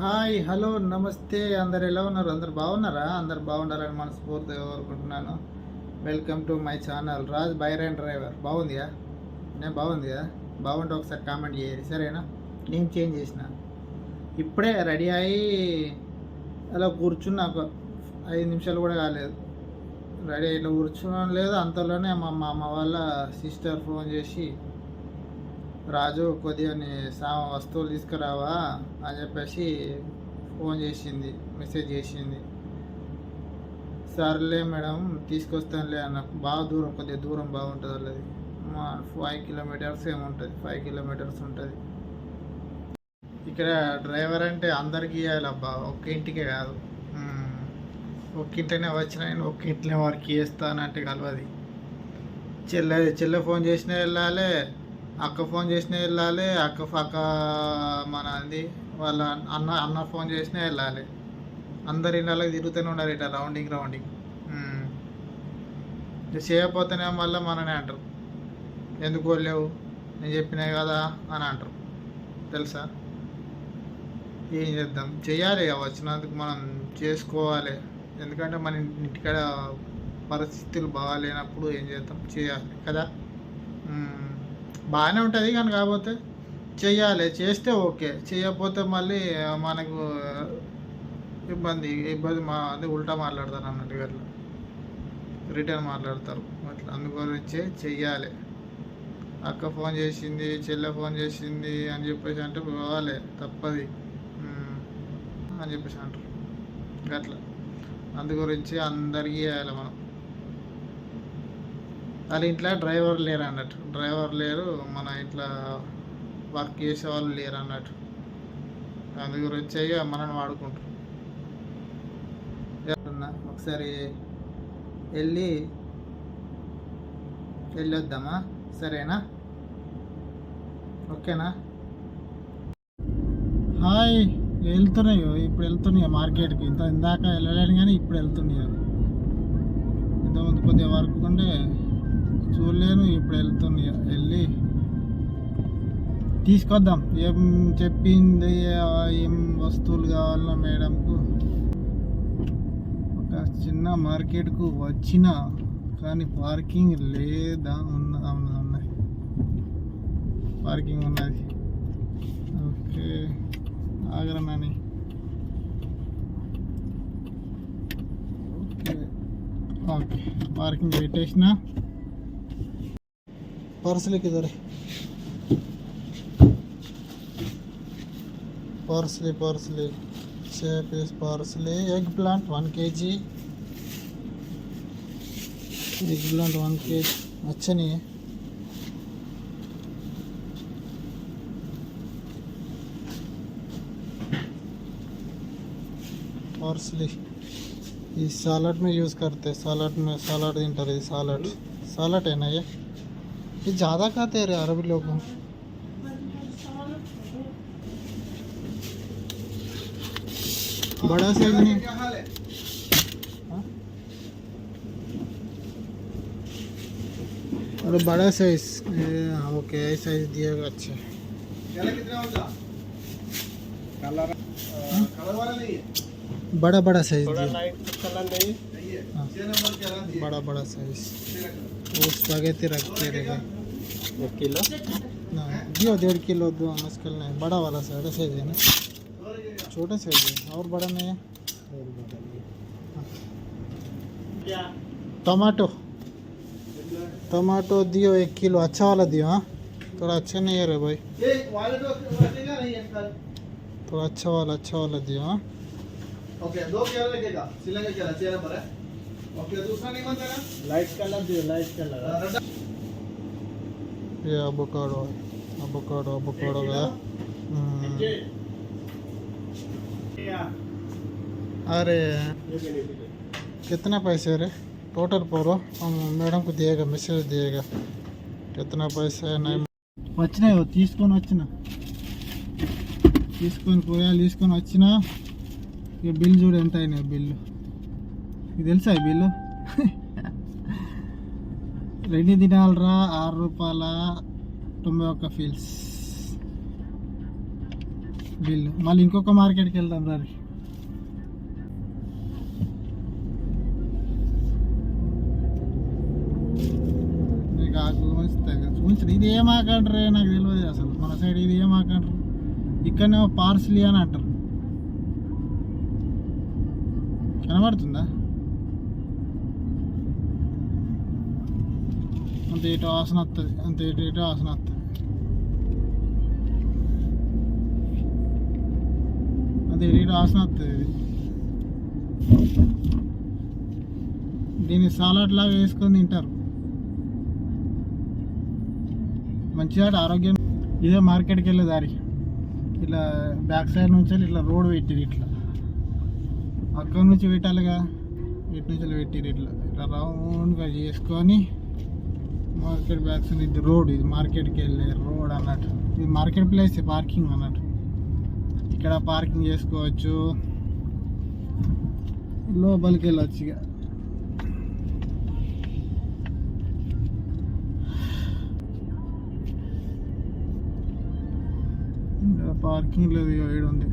Hi hello నమస్తే. అందరు ఎలా ఉన్నారు? అందరు బాగున్నారా? అందరు బాగుండాలని మనస్ఫూర్తిగా కోరుకుంటున్నాను. Welcome to my channel Raj Byron driver బాగుందిగా నేను బాగుంది కదా బాగుంటే ఒకసారి కామెంట్ చేయాలి సరేనా? నేను చేంజ్ చేసిన. ఇప్పుడే రెడీ అయ్యి అలా కూర్చున్నా. ఒక ఐదు నిమిషాలు కూడా కాలేదు. రెడీ ఇట్లా కూర్చున్నాను. లేదు అంతలోనే మా అమ్మ వాళ్ళ సిస్టర్ ఫోన్ చేసి రాజు కొద్దిగా నీ సా వస్తువులు తీసుకురావా అని చెప్పేసి ఫోన్ చేసింది మెసేజ్ చేసింది. సర్లే మేడం తీసుకొస్తానులే అన్న. బాగా దూరం కొద్దిగా దూరం బాగుంటుంది వాళ్ళది. మా ఫైవ్ కిలోమీటర్స్ ఏముంటుంది ఫైవ్ కిలోమీటర్స్ ఉంటుంది. ఇక్కడ డ్రైవర్ అంటే అందరికీ ఇవ్వాలి అబ్బా ఒక్క ఇంటికే కాదు. ఒక్క ఇంట్లోనే వచ్చిన నేను ఒక్క ఇంట్లో వర్క్ చేస్తానంటే కలవది. చెల్లె చెల్లె ఫోన్ చేసినా వెళ్ళాలి. అక్క ఫోన్ చేసినా వెళ్ళాలి అక్క పక్క మన అది వాళ్ళ అన్న అన్న ఫోన్ చేసినా వెళ్ళాలి. అందరు ఇళ్ళకి తిరుగుతూనే ఉన్నారు ఇట్లా రౌండింగ్ రౌండింగ్. ఇక చేయకపోతేనే మళ్ళీ మననే అంటారు. ఎందుకు వెళ్ళావు నేను చెప్పినా కదా అని అంటారు. తెలుసా? ఏం చేద్దాం? చేయాలి వచ్చినందుకు మనం చేసుకోవాలి. ఎందుకంటే మన ఇంటికాడ పరిస్థితులు బాగాలేనప్పుడు ఏం చేద్దాం? చేయాలి కదా? బాగానే ఉంటుంది కానీ కాకపోతే చెయ్యాలి చేస్తే ఓకే. చేయకపోతే మళ్ళీ మనకు ఇబ్బంది ఇబ్బంది మా అది ఉల్టా మాట్లాడతారు అన్నట్టు అట్లా రిటర్న్ మాట్లాడతారు. అట్లా అందుగురించే చెయ్యాలి. అక్క ఫోన్ చేసింది చెల్లె ఫోన్ చేసింది అని చెప్పేసి అంటే పోవాలి. తప్పది. అని చెప్పేసి అంటారు. అట్లా అందుగురించి అందరికీ వేయాలి మనం. వాళ్ళ ఇంట్లో డ్రైవర్ లేరు అన్నట్టు. డ్రైవర్ లేరు మన ఇంట్లో వర్క్ చేసే వాళ్ళు లేరు అన్నట్టు. అందు గురించి ఇక మనని వాడుకుంటారు. ఎవరన్నా ఒకసారి వెళ్ళి వెళ్ళొద్దామా? సరేనా? ఓకేనా? హాయ్ వెళ్తున్నాయో? ఇప్పుడు వెళ్తున్నాయో మార్కెట్కి? ఇంత ఇందాక వెళ్ళలేను కానీ ఇప్పుడు వెళ్తున్నాయో? ఇంతకుముందు కొద్దిగా వర్క్ ఉండే చూడలేను ఇప్పుడు వెళ్తున్నాయో వెళ్ళి తీసుకొద్దాం. ఏం చెప్పింది ఏం వస్తువులు కావాలన్నా మేడంకు. ఒక చిన్న మార్కెట్కు వచ్చిన కానీ పార్కింగ్ లేదా ఉన్నా అవునా ఉన్నాయి పార్కింగ్ ఉన్నది. ఓకే. ఆగరా నాని. ఓకే. ఓకే. పార్కింగ్ పెట్టేసిన. पार्सल किधर अच्छा है parsley parsley. Piece parsley eggplant one K G egg plant one के अच्छे नहीं है। पार्सली, ये सलाद में यूज़ करते हैं। सलाद में सलाद इंटर है सलाद सलाद है ना ये? ये ज़्यादा खाते हैं रे अरबी लोग? बड़ा साइज़ नहीं। हाँ? अरे बड़ा साइज़ हाँ, ओके साइज़ दिएगा अच्छा। बड़ा बड़ा साइज़ दिया। हाँ, बड़ा बड़ा साइज़ वो स्पगेटी रखते रहेगा एक किलो? ना दियो डेढ़ किलो दो मुश्किल नहीं। बड़ा वाला साइड साइज़ है ना? छोटा साइज़ है और बड़ा नहीं है? टमाटो। टमाटो दियो एक किलो अच्छा वाला दियो हाँ? थोड़ा अच्छा नहीं है रे भाई। थोड़ा अच्छा वाला अच्छा वाला दियो हाँ? ओके दो क्या लगेगा। सिलेंगे क्या चेहरे पर है। ओके दूसरा नहीं बनता ना? लाइट कलर दियो लाइट कलर ये अबोकाडो है अबोकाडो अबोकाडो गया हम्म, अरे कितना पैसे रे टोटल पोरो हम మేడం కు दिएगा మెసేజ్ दिएगा कितना पैसा है नहीं వచ్చినాయి తీసుకొని వచ్చిన తీసుకొని కూరగాయలు తీసుకొని వచ్చిన ఇక బిల్ చూడు ఎంత అయినాయి బిల్లు ఇది తెలుసా ఈ బిల్లు రెండు దినాలరా ఆరు రూపాయల తొంభై ఒక్క ఫీల్స్ బిల్లు. మళ్ళీ ఇంకొక మార్కెట్కి వెళ్దాం రారి నీకు ఇది ఏం ఆకంటారు నాకు తెలియదు అసలు. మన సైడ్ ఇది ఏం ఆకంటారు ఇక్కడనేమో పార్సలీ అని అంటారు. కనబడుతుందా? అంత ఇటు వాసన వస్తుంది అంత ఇటు ఇటు వాసన వస్తుంది అంత ఇటు ఇటు వాసన వస్తుంది ఇది దీన్ని సాలాడ్ లాగా వేసుకొని తింటారు మంచిగా ఆరోగ్యం ఇదే మార్కెట్కి వెళ్ళే దారి ఇట్లా బ్యాక్ సైడ్ నుంచి వెళ్ళి ఇట్లా రోడ్ పెట్టిరు ఇట్లా అక్కడి నుంచి పెట్టాలిగా ఇటు నుంచి పెట్టిరు ఇట్లా ఇట్లా రౌండ్గా చేసుకొని మార్కెట్ బ్యాక్స్ ఇది రోడ్ ఇది మార్కెట్కి వెళ్ళే రోడ్ అన్నట్టు. ఇది మార్కెట్ ప్లేస్ పార్కింగ్ అన్నట్టు. ఇక్కడ పార్కింగ్ చేసుకోవచ్చు. లోపలికి వెళ్ళొచ్చు ఇక. పార్కింగ్ లేదు ఇక ఉంది.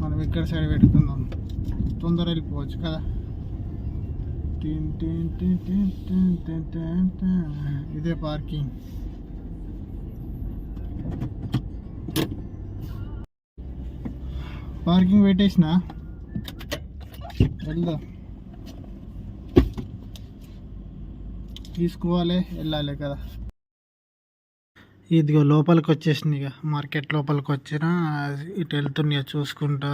మనం ఇక్కడ సైడ్ పెట్టుకుందాం. తొందర వెళ్ళిపోవచ్చు కదా. ఇదే పార్కింగ్. పార్కింగ్ పెట్టేసిన వెళ్దాం? తీసుకోవాలి వెళ్ళాలి కదా. ఇదిగో లోపలికి వచ్చేసింది ఇక. మార్కెట్ లోపలికి వచ్చిన ఇటు వెళ్తున్నాయి చూసుకుంటా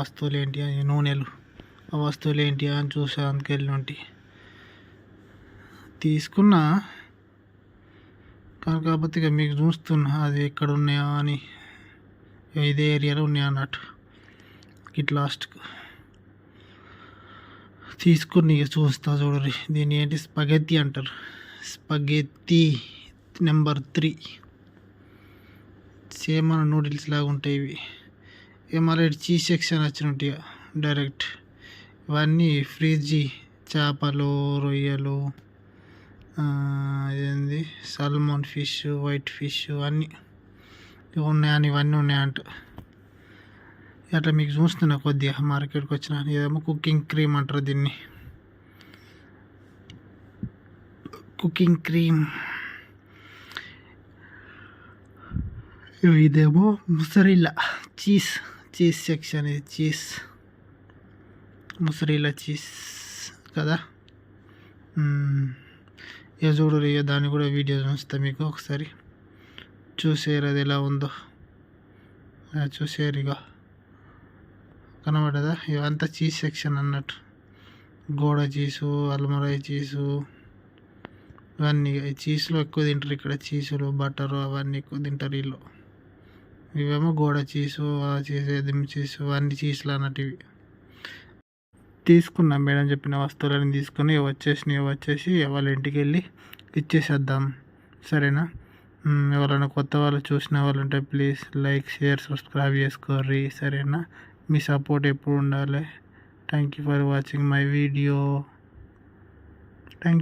వస్తువులు ఏంటి నూనెలు. ఆ వస్తువులు ఏంటి అని చూసా అందుకు వెళ్ళి ఉంటి తీసుకున్నా. కానీ కాకపోతే ఇక మీకు చూస్తున్నా అది ఎక్కడ ఉన్నాయా అని. ఇదే ఏరియాలో ఉన్నాయా అన్నట్టు. ఇట్ లాస్ట్కు. తీసుకుని ఇక చూస్తా చూడరి దీన్ని ఏంటి? స్పగెత్తి అంటారు. Spaghetti number three. సేమ్ మన నూడిల్స్ లాగా ఉంటాయి ఇవి. ఇక మళ్ళీ చీజ్ సెక్షన్ వచ్చినట్టు డైరెక్ట్. ఇవన్నీ ఫ్రిడ్జి చేపలు రొయ్యలు ఇదేంది? సల్మోన్ ఫిష్ వైట్ ఫిష్ అన్నీ ఇవి ఉన్నాయని ఇవన్నీ ఉన్నాయంట. అట్లా మీకు చూస్తున్నా కొద్దిగా మార్కెట్కి వచ్చిన. ఇదేమో కుకింగ్ క్రీమ్ అంటారు దీన్ని. Cooking cream. ఇదేమో ముసరిల్లా చీజ్ చీజ్ సెక్షన్ ఇది చీజ్ ముసరిల్లా చీజ్ కదా ఇక చూడరు ఇక దాన్ని కూడా వీడియో చూస్తా మీకు ఒకసారి చూసేరు అది ఎలా ఉందో చూసారు చూసేరు ఇక కనబడదా ఇవంతా చీజ్ సెక్షన్ అన్నట్టు గోడ చీసు అల్మరాయి చీసు ఇవన్నీ ఈ చీజ్లో ఎక్కువ తింటారు ఇక్కడ చీజులు బటరు అవన్నీ ఎక్కువ తింటారు వీళ్ళు ఇవేమో గోడ చీసు ఆ చీజ్ ఎదిమ్ చీజు అన్ని చీజ్లు అన్నట్టు ఇవి తీసుకున్నాం మేడం చెప్పిన వస్తువులని తీసుకొని వచ్చేసినవి వచ్చేసి వాళ్ళ ఇంటికి వెళ్ళి ఇచ్చేసేద్దాం. సరేనా? ఎవరైనా కొత్త వాళ్ళు చూసిన వాళ్ళు ఉంటే ప్లీజ్ లైక్ షేర్ సబ్స్క్రైబ్ చేసుకోర్రి. సరేనా? మీ సపోర్ట్ ఎప్పుడు ఉండాలి? Thank you for watching my video. Thank you.